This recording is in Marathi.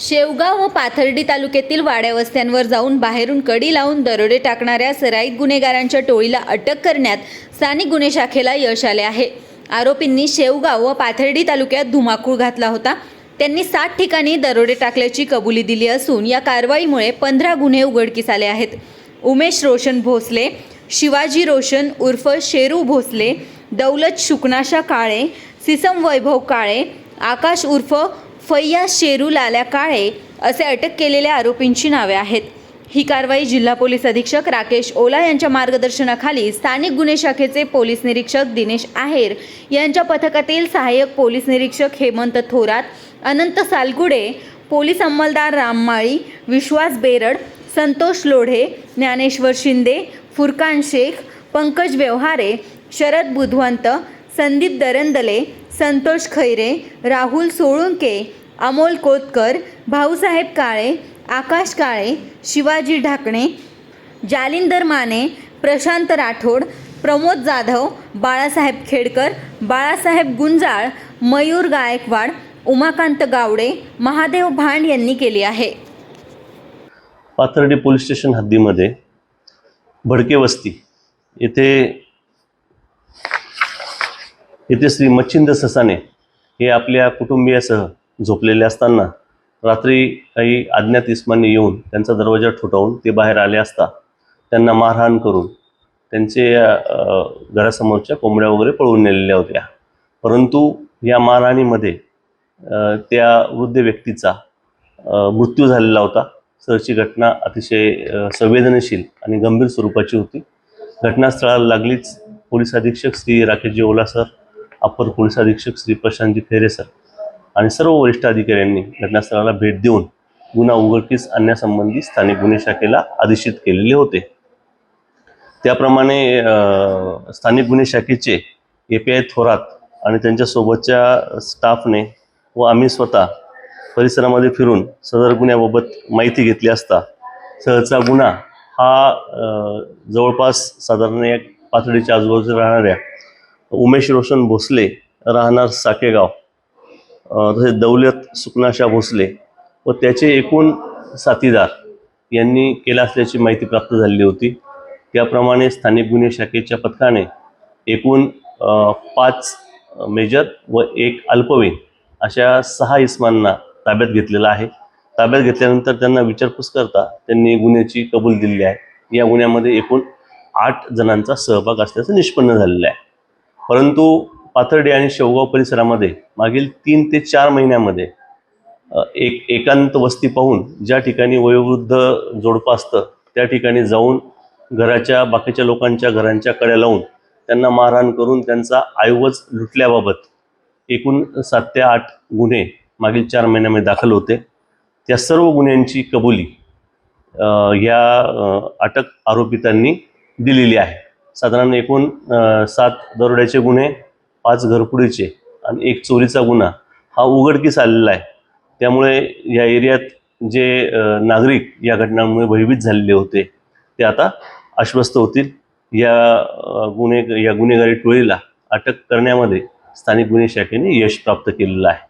शेवगाव व पाथर्डी तालुक्यातील वाड्यावस्त्यांवर जाऊन बाहेरून कडी लावून दरोडे टाकणाऱ्या सराईत गुन्हेगारांच्या टोळीला अटक करण्यात स्थानिक गुन्हे शाखेला यश आले आहे. आरोपींनी शेवगाव व पाथर्डी तालुक्यात धुमाकूळ घातला होता. त्यांनी सात ठिकाणी दरोडे टाकल्याची कबुली दिली असून या कारवाईमुळे पंधरा गुन्हे उघडकीस आले आहेत. उमेश रोशन भोसले शिवाजी रोशन उर्फ शेरू भोसले दौलत शुकनाशा काळे सिसम वैभव काळे आकाश उर्फ फैयाज शेरू लाल्या काळे असे अटक केलेल्या आरोपींची नावे आहेत. ही कारवाई जिल्हा पोलीस अधीक्षक राकेश ओला यांच्या मार्गदर्शनाखाली स्थानिक गुन्हे शाखेचे पोलीस निरीक्षक दिनेश आहेर यांच्या पथकातील सहाय्यक पोलीस निरीक्षक हेमंत थोरात अनंत सालगुडे पोलीस अंमलदार राममाळी विश्वास बेरड संतोष लोढे ज्ञानेश्वर शिंदे फुरकान शेख पंकज व्यवहारे शरद बुधवंत संदीप दरंदले संतोष खैरे राहुल सोळुंके अमोल कोतकर भाऊसाहेब काळे आकाश काळे शिवाजी ढाकणे जालिंदर माने प्रशांत राठोड प्रमोद जाधव बाळासाहेब खेडकर बाळासाहेब गुंजाळ मयूर गायकवाड उमाकांत गावडे महादेव भांड यांनी केली आहे. पाथर्डी पोलीस स्टेशन हद्दीमध्ये भडके वस्ती येथे येथे श्री मच्छिंद ससाने हे आपल्या कुटुंबियासह झोपलेले असताना रात्री काही अज्ञात इस्मांनी येऊन त्यांचा दरवाजा ठोठावून ते बाहेर आले असता त्यांना मारहाण करून त्यांचे घरासमोरच्या कोंबड्या वगैरे पळवून नेलेल्या होत्या. परंतु या मारहाणीमध्ये त्या वृद्ध व्यक्तीचा मृत्यू झालेला होता. सरची घटना अतिशय संवेदनशील आणि गंभीर स्वरूपाची होती. घटनास्थळाला लागलीच पोलीस अधीक्षक Shri Rakeshji Ola sir upper police अधीक्षक श्री प्रशांतजी फेरे सर आणि सर्व वरिष्ठ अधिकाऱ्यांनी घटनास्थळाला भेट देऊन गुन्हा उघडकीस आणण्यासंबंधी स्थानिक गुन्हे शाखेला आदेशित केलेले होते. त्याप्रमाणे स्थानिक गुन्हे शाखेचे ए पी आय थोरात आणि त्यांच्यासोबतच्या स्टाफने व आम्ही स्वतः परिसरामध्ये फिरून सदर गुन्ह्याबाबत माहिती घेतली असता सहचा गुन्हा हा जवळपास साधारण एक पातळीच्या आजूबाजूला राहणाऱ्या उमेश रोशन भोसले राहणार साकेगाव. तसेच दौलत सुकनाशा भोसले व त्याचे एकूण साथीदार यांनी केला असल्याची माहिती प्राप्त झालेली होती. त्याप्रमाणे स्थानिक गुन्हे शाखेच्या पथकाने एकूण पाच मेजर व एक अल्पवयीन अशा सहा इस्मांना ताब्यात घेतलेला आहे. ताब्यात घेतल्यानंतर त्यांना विचारपूस करता त्यांनी गुन्ह्याची कबूल दिली आहे. या गुन्ह्यामध्ये एकूण आठ जणांचा सहभाग असल्याचं निष्पन्न झालेलं आहे. परंतु पाथर्डी आणि शेवगाव परिसरामध्ये मागील तीन ते चार महिन्यामध्ये एक एकांत वस्ती पाहून ज्या ठिकाणी वयोवृद्ध जोडपं असतं त्या ठिकाणी जाऊन घराच्या बाकीच्या लोकांच्या घरांच्या कड्या लावून त्यांना मारहाण करून त्यांचा ऐवज लुटल्याबाबत एकूण सात ते आठ गुन्हे मागील चार महिन्यामध्ये दाखल होते. त्या सर्व गुन्ह्यांची कबुली या अटक आरोपितांनी दिलेली आहे. साधारण एकूण सात दरोड्याचे गुन्हे पाच घरपुडीचे आणि एक चोरीचा गुन्हा. हा उघडकीस आलेला आहे. त्यामुळे या एरियात जे नागरिक या घटनांमुळे भयभीत झालेले होते ते आता आश्वस्त होतील. या गुन्हे या गुन्हेगारी टोळीला अटक करण्यामध्ये स्थानिक गुन्हे शाखेने यश प्राप्त केलेलं आहे.